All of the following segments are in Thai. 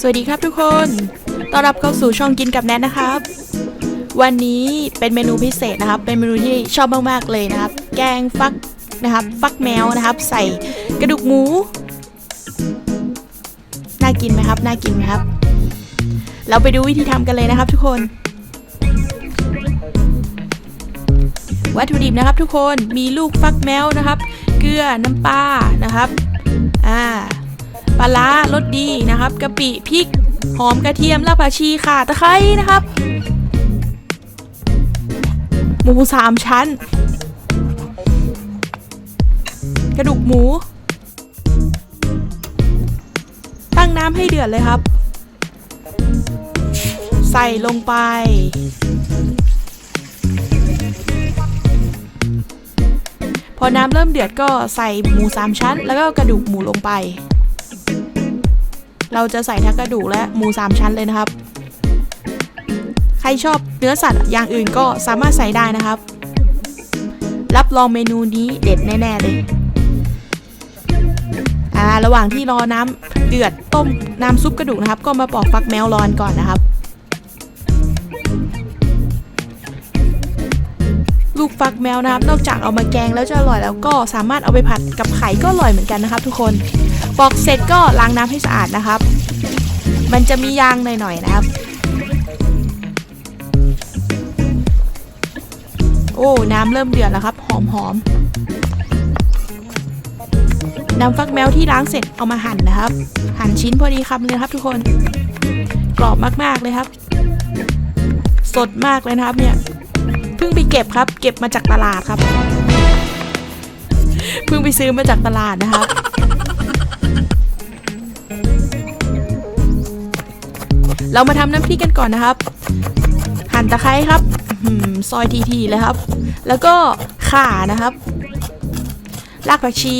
สวัสดีครับทุกคน ต้อนรับเข้าสู่ช่องกินกับแนทนะครับ วันนี้เป็นเมนูพิเศษนะครับ เป็นเมนูที่ชอบมากๆเลยนะครับ แกงฟักนะครับ ฟักแมวนะครับ ใส่กระดูกหมู น่ากินไหมครับ น่ากินไหมครับ เราไปดูวิธีทำกันเลยนะครับ ทุกคน วัตถุดิบนะครับ ทุกคน มีลูกฟักแมวนะครับ เกลือ น้ำปลา นะครับ อ่า ลาร้ารสดีนะครับกะปิพริกหอมกระเทียมรากผักชีข่าตะไคร้นะครับ หมูสามชั้น กระดูกหมู ตั้งน้ำให้เดือดเลยครับ ใส่ลงไปพอน้ำเริ่มเดือดก็ใส่หมูสามชั้น แล้วก็กระดูกหมูลงไป เราจะใส่ทั้งกระดูกและหมูสามชั้นเลยนะครับ ใครชอบเนื้อสัตว์อย่างอื่นก็สามารถใส่ได้นะครับ รับรองเมนูนี้เด็ดแน่ๆเลยอ่าระหว่างที่รอน้ำเดือดต้มน้ำซุปกระดูกนะครับ ก็มาปอกฟักแมวรอนก่อนนะครับ ลูกฟักแมวนะครับ นอกจากเอามาแกงแล้วจะอร่อยแล้วก็สามารถเอาไปผัดกับไข่ก็อร่อยเหมือนกันนะครับ ทุกคน ปอกเสร็จก็ล้างน้ำให้สะอาดนะครับ มันจะมียางหน่อยๆนะครับ โอ้น้ำเริ่มเดือดแล้วครับ หอมหอมน้ำฟักแมวที่ล้างเสร็จเอามาหั่นนะครับ หั่นชิ้นพอดีคำเลยครับทุกคน กรอบมากๆเลยครับ สดมากเลยนะครับเนี่ยเพิ่งไปเก็บครับ เก็บมาจากตลาดครับเพิ่งไปซื้อมาจากตลาดนะครับ เรามาทำน้ำพริกกันก่อนนะครับ หั่นตะไคร้ครับซอยทีๆเลยครับ แล้วก็ข่านะครับรากผักชี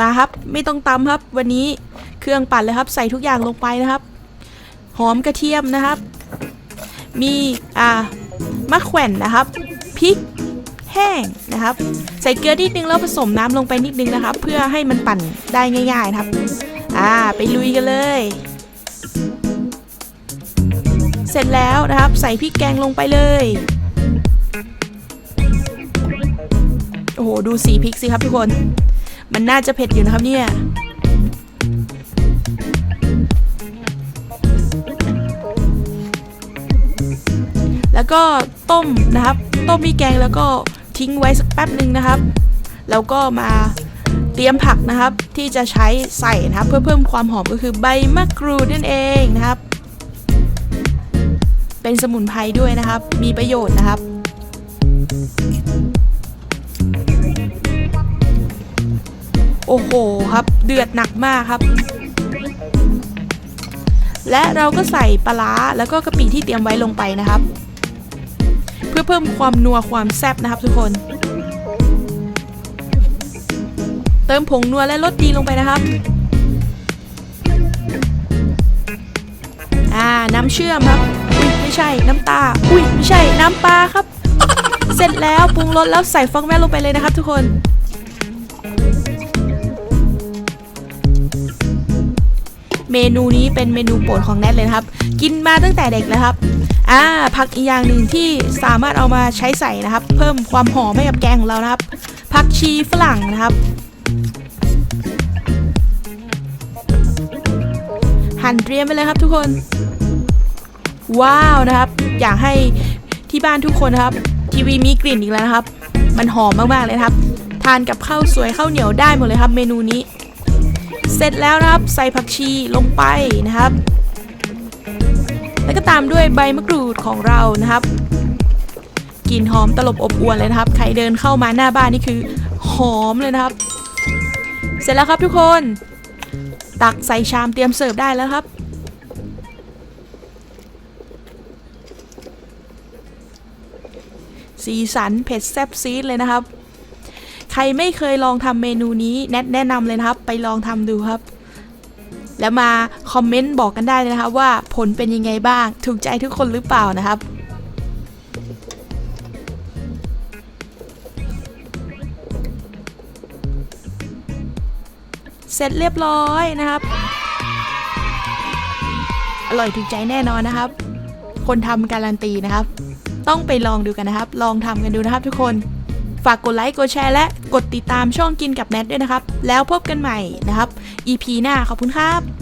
มาครับไม่ต้องตำครับ วันนี้เครื่องปั่นเลยครับ ใส่ทุกอย่างลงไปนะครับ หอมกระเทียมนะครับ มีอ่ามะแขวนนะครับพริกแห้งนะครับ ใส่เกลือนิดนึงแล้วผสมน้ำลงไปนิดนึงนะครับ เพื่อให้มันปั่นได้ง่ายๆนะครับ อ่า ไปลุยกันเลย เสร็จแล้วนะครับ ใส่พริกแกงลงไปเลย โอ้โห ดูสีพริกสิครับทุกคน มันน่าจะเผ็ดอยู่นะครับเนี่ยแล้วก็ต้มนะครับ ต้มพริกแกงแล้วก็ทิ้งไว้สักแป๊บหนึ่งนะครับ แล้วก็มา เตรียมผักนะครับที่จะใช้ใส่นะครับ เพื่อเพิ่มความหอมก็คือใบมะกรูดนั่นเองนะครับ เป็นสมุนไพรด้วยนะครับ มีประโยชน์นะครับ โอ้โหครับเดือดหนักมากครับ และเราก็ใส่ปลาร้าแล้วก็กะปิที่เตรียมไว้ลงไปนะครับ เพื่อเพิ่มความนัวความแซ่บนะครับทุกคน ติมผงนัวและรสดีลงไปนะครับอ่าน้ำเชื่อมครับอุ้ยไม่ใช่น้ำตาอุ้ยไม่ใช่น้ำปลาครับ เสร็จแล้วปรุงรสแล้วใส่ฟองแม่ลงไปเลยนะครับทุกคนเมนูนี้เป็นเมนูโปรดของแนทเลยครับ กินมาตั้งแต่เด็กแล้วครับ อ่าผักอีกอย่างหนึ่งที่สามารถเอามาใช้ใส่นะครับ เพิ่มความหอมให้กับแกงของเรานะครับผักชีฝรั่งนะครับ หั่นเตรียมไปเลยครับทุกคน ว้าวนะครับ อยากให้ที่บ้านทุกคนนะครับ ทีวีมีกลิ่นอีกแล้วนะครับ มันหอมมากๆเลยครับ ทานกับข้าวสวยข้าวเหนียวได้หมดเลยครับ เมนูนี้ เสร็จแล้วนะครับ ใส่ผักชีลงไปนะครับ แล้วก็ตามด้วยใบมะกรูดของเรานะครับกลิ่นหอมตลบอบอวนเลยนะครับ ใครเดินเข้ามาหน้าบ้านนี่คือ หอมเลยนะครับ เสร็จแล้วครับทุกคน ตักใส่ชามเตรียมเสิร์ฟได้แล้วครับ สีสันเผ็ดแซ่บซีดเลยนะครับ ใครไม่เคยลองทำเมนูนี้แนะแนะนำเลยนะครับ ไปลองทำดูครับ แล้วมาคอมเมนต์บอกกันได้เลยนะครับว่าผลเป็นยังไงบ้าง ถูกใจทุกคนหรือเปล่านะครับ เสร็จเรียบร้อยนะครับ อร่อยถูกใจแน่นอนนะครับ คนทำการันตีนะครับ ต้องไปลองดูกันนะครับ ลองทำกันดูนะครับทุกคนฝากกดไลค์กดแชร์และกดติดตามช่องกินกับแนทด้วยนะครับ แล้วพบกันใหม่นะครับ EP หน้าขอบคุณครับ